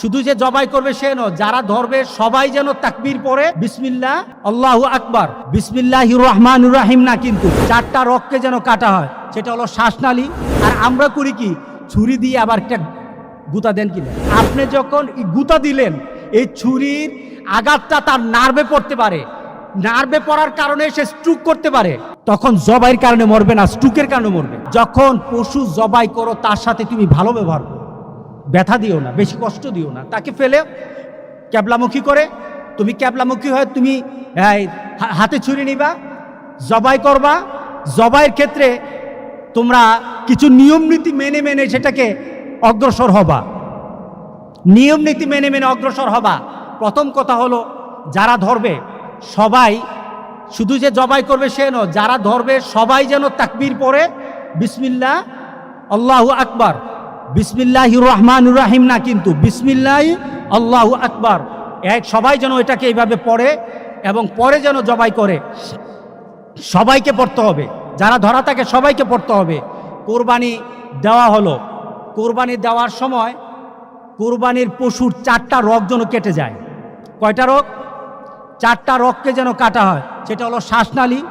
শুধু যে জবাই করবে সে নয়, যারা ধরবে সবাই যেন তাকবির পরে বিসমিল্লা আল্লাহু আকবার। বিসমিল্লাহ রহমান রাহিম না কিন্তু, চারটা রককে যেন কাটা হয়, সেটা হলো শ্বাসনালী। আর আমরা করি কি, ছুরি দিয়ে আবার একটা গুতা দেন কিনা। আপনি যখন এই গুতা দিলেন, এই ছুরির আঘাতটা তার নার্ভে পড়তে পারে। নার্ভে পড়ার কারণে সে স্ট্রুক করতে পারে। তখন জবাইয়ের কারণে মরবে না স্ট্রুকের কারণে মরবে। যখন পশু জবাই করো, তার সাথে তুমি ভালো ব্যবহার করো। ব্যথা দিও না, বেশি কষ্ট দিও না। তাকে ফেলে ক্যাবলামুখী করে, তুমি ক্যাবলামুখী হয়ে তুমি হাতে ছুরি নিবা, জবাই করবা। জবাইয়ের ক্ষেত্রে তোমরা কিছু নিয়ম নীতি মেনে মেনে সেটাকে অগ্রসর হবা। নিয়ম নীতি মেনে মেনে অগ্রসর হবা। প্রথম কথা হলো, যারা ধরবে, সবাই শুধু যে জবাই করবে সে নয়, যারা ধরবে, সবাই যেন তাকবির পরে বিসমিল্লা আল্লাহু আকবার। বিসমিল্লাহ রহমান রাহিম না কিন্তু বিসমিল্লাহ, আল্লাহু আকবার। এক, সবাই যেন এটাকে এইভাবে পড়ে এবং পরে যেন জবাই করে। সবাইকে পড়তে হবে। যারা ধরা থাকে সবাইকে পড়তে হবে। কোরবানি দেওয়া হলো। কোরবানি দেওয়ার সময় কোরবানির পশুর চারটা রোগ যেন কেটে যায়। কয়টা রোগ? চারটা রগকে যেন কাটা হয়। সেটা হলো শ্বাসনালী,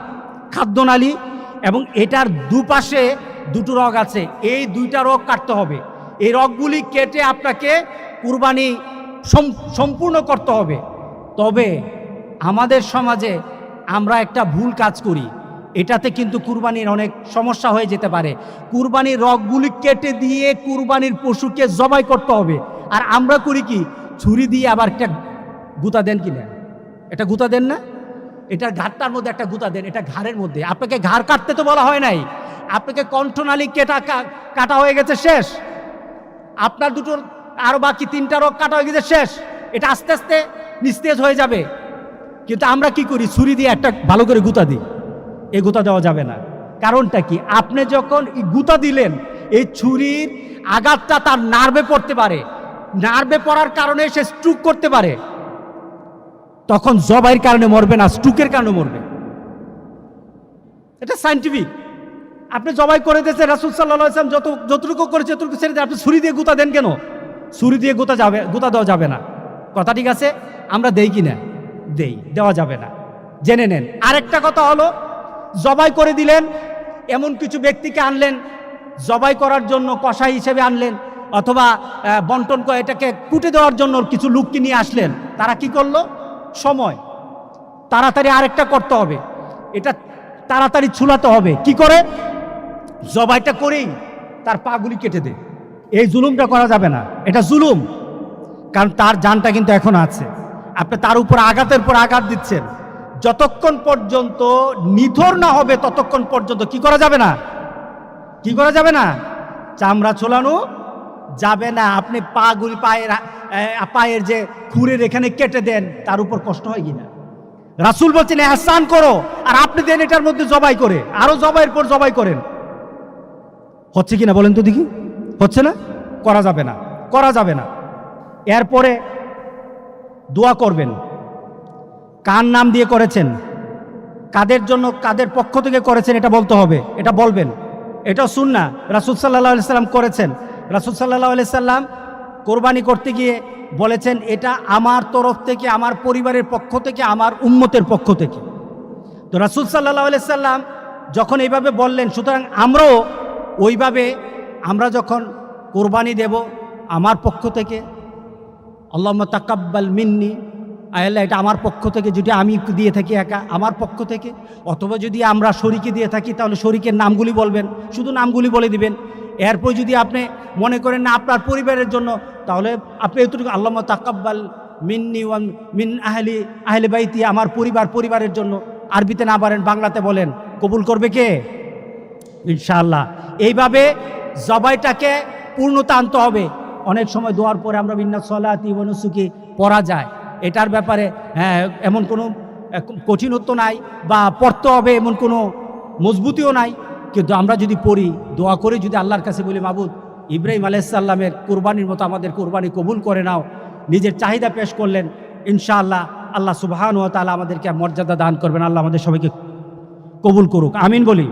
খাদ্যনালী এবং এটার দুপাশে দুটো রগ আছে। এই দুইটা রগ কাটতে হবে। এই রগগুলি কেটে আপনাকে কুরবানি সম্পূর্ণ করতে হবে। তবে আমাদের সমাজে আমরা একটা ভুল কাজ করি। এটাতে কিন্তু কুরবানির অনেক সমস্যা হয়ে যেতে পারে। কুরবানির রগগুলি কেটে দিয়ে কুরবানির পশুকে জবাই করতে হবে। আর আমরা করি কি, ছুরি দিয়ে আবার একটা গুতা দেন কি না এটা গুতা দেন না? এটা ঘাটটার মধ্যে একটা গুতা দেন, এটা ঘাড়ের মধ্যে। আপনাকে ঘাড় কাটতে তো বলা হয় নাই। আপনাকে কণ্ঠনালী কেটা কাটা হয়ে গেছে শেষ। আপনার দুটোর আরও বাকি তিনটা রোগ কাটা হয়ে গেছে, শেষ। এটা আস্তে আস্তে নিস্তেজ হয়ে যাবে। কিন্তু আমরা কি করি? ছুরি দিয়ে একটা ভালো করে গুতা দিই। এই গুতা দেওয়া যাবে না। কারণটা কি? আপনি যখন এই গুতা দিলেন, এই ছুরির আঘাতটা তার নার্ভে পড়তে পারে। নার্ভে পড়ার কারণে সে স্ট্রুক করতে পারে। তখন জবাইয়ের কারণে মরবে না স্ট্রুকের কারণে মরবে। এটা সাইন্টিফিক আপনি জবাই করে দিয়েছেন, রাসুল সাল্লাহ ইসলাম যত, যতটুকু করেছে ততটুকু ছেড়ে আপনি ছুরি দিয়ে গুতা দেন কেন? ছুরি দিয়ে গুতা যাবে, গুতা দেওয়া যাবে না। কথা ঠিক আছে? আমরা দেই কি না? দেই, দেওয়া যাবে না। জেনে নেন। আরেকটা কথা হলো, জবাই করে দিলেন, এমন কিছু ব্যক্তিকে আনলেন, জবাই করার জন্য কষাই হিসেবে আনলেন, অথবা বন্টন করে এটাকে কুটে দেওয়ার জন্য কিছু লোককে নিয়ে আসলেন। তারা কি করল? সময়। তাড়াতাড়ি আরেকটা করতে হবে। এটা তাড়াতাড়ি ছুলাতে হবে। কি করে? জবাইটা করেই তার পাগুলি কেটে দে। এই জুলুমটা করা যাবে না। এটা জুলুম। কারণ তার জানটা কিন্তু এখন আছে। আপনি তার উপর আঘাতের পর আঘাত দিচ্ছেন। যতক্ষণ পর্যন্ত নিথর না হবে, ততক্ষণ পর্যন্ত কি করা যাবে না? কি করা যাবে না? চামড়া ছোলানো যাবে না। আপনি পাগুলি পায়ের পায়ের যে খুরের এখানে কেটে দেন, তার উপর কষ্ট হয় কিনা? রাসুল বলছেন, এহসান করো। আর আপনি দেন এটার মধ্যে জবাই করে। আরও জবাইয়ের পর জবাই করেন। হচ্ছে কিনা বলেন তো দেখি। হচ্ছে না? করা যাবে না। করা যাবে না। এরপরে দোয়া করবেন। কার নাম দিয়ে করেছেন? কাদের জন্য কাদের পক্ষ থেকে করেছেন এটা বলতে হবে। এটা বলবেন। এটা শুননা রাসুল সাল্লাহ সাল্লাম করেছেন। রাসুল সাল্লাহ সাল্লাম কোরবানি করতে গিয়ে বলেছেন, এটা আমার তরফ থেকে, আমার পরিবারের পক্ষ থেকে, আমার উম্মতের পক্ষ থেকে। তো রাসুল সাল্লাহ সাল্লাম যখন এইভাবে বললেন, সুতরাং আমরাও ওইভাবে আমরা যখন কোরবানি দেব আমার পক্ষ থেকে আল্লাহ তাকাব্বাল মিন্নি আয়াল্লাহ এটা আমার পক্ষ থেকে যদি আমি দিয়ে থাকি একা, আমার পক্ষ থেকে অথবা যদি আমরা শরীকে দিয়ে থাকি, তাহলে শরীকের নামগুলি বলবেন, শুধু নামগুলি বলে দিবেন। এরপর যদি আপনি মনে করেন না আপনার পরিবারের জন্য, তাহলে আপনি এতটুকু আল্লাহ তাকাব্বাল মিন্নি ওয়ান মিন আহলি, আহলে বাইতি আমার পরিবার, পরিবারের জন্য। আরবিতে না পারেন, বাংলাতে বলেন। কবুল করবে কে? ইনশাআল্লাহ। এইভাবে জবাইটাকে পূর্ণতা আনতে হবে। অনেক সময় দোয়ার পরে আমরা বিন্যাস সলাতি বনসুকি পড়া যায়। এটার ব্যাপারে হ্যাঁ এমন কোনো কঠিনত্ব নাই বা পড়তে হবে এমন কোনো মজবুতিও নাই। কিন্তু আমরা যদি পড়ি, দোয়া করে যদি আল্লাহর কাছে বলি, মাবুদ, ইব্রাহিম আলাইসাল্লামের কোরবানির মতো আমাদের কোরবানি কবুল করে নাও। নিজের চাহিদা পেশ করলেন। ইনশাআল্লাহ আল্লাহ সুবাহান ও তালা আমাদেরকে মর্যাদা দান করবেন। আল্লাহ আমাদের সবাইকে কবুল করুক। আমিন বলি।